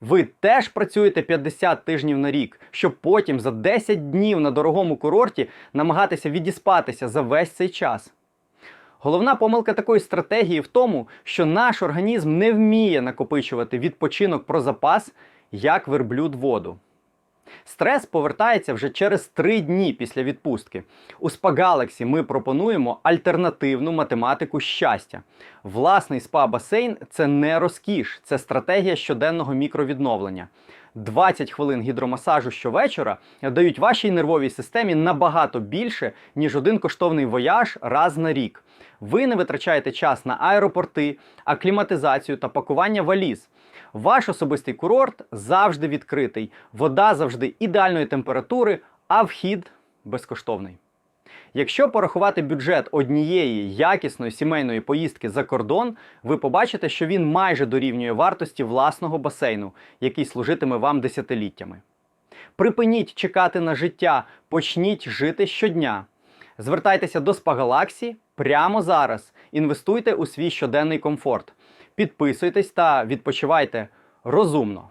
Ви теж працюєте 50 тижнів на рік, щоб потім за 10 днів на дорогому курорті намагатися відіспатися за весь цей час. Головна помилка такої стратегії в тому, що наш організм не вміє накопичувати відпочинок про запас, як верблюд воду. Стрес повертається вже через 3 дні після відпустки. У SPA-Galaxy ми пропонуємо альтернативну математику щастя. Власний спа-басейн це не розкіш, це стратегія щоденного мікровідновлення. 20 хвилин гідромасажу щовечора дають вашій нервовій системі набагато більше, ніж один коштовний вояж раз на рік. Ви не витрачаєте час на аеропорти, акліматизацію та пакування валіз. Ваш особистий курорт завжди відкритий, вода завжди ідеальної температури, а вхід безкоштовний. Якщо порахувати бюджет однієї якісної сімейної поїздки за кордон, ви побачите, що він майже дорівнює вартості власного басейну, який служитиме вам десятиліттями. Припиніть чекати на життя, почніть жити щодня. Звертайтеся до Спагалаксі прямо зараз. Інвестуйте у свій щоденний комфорт. Підписуйтесь та відпочивайте розумно.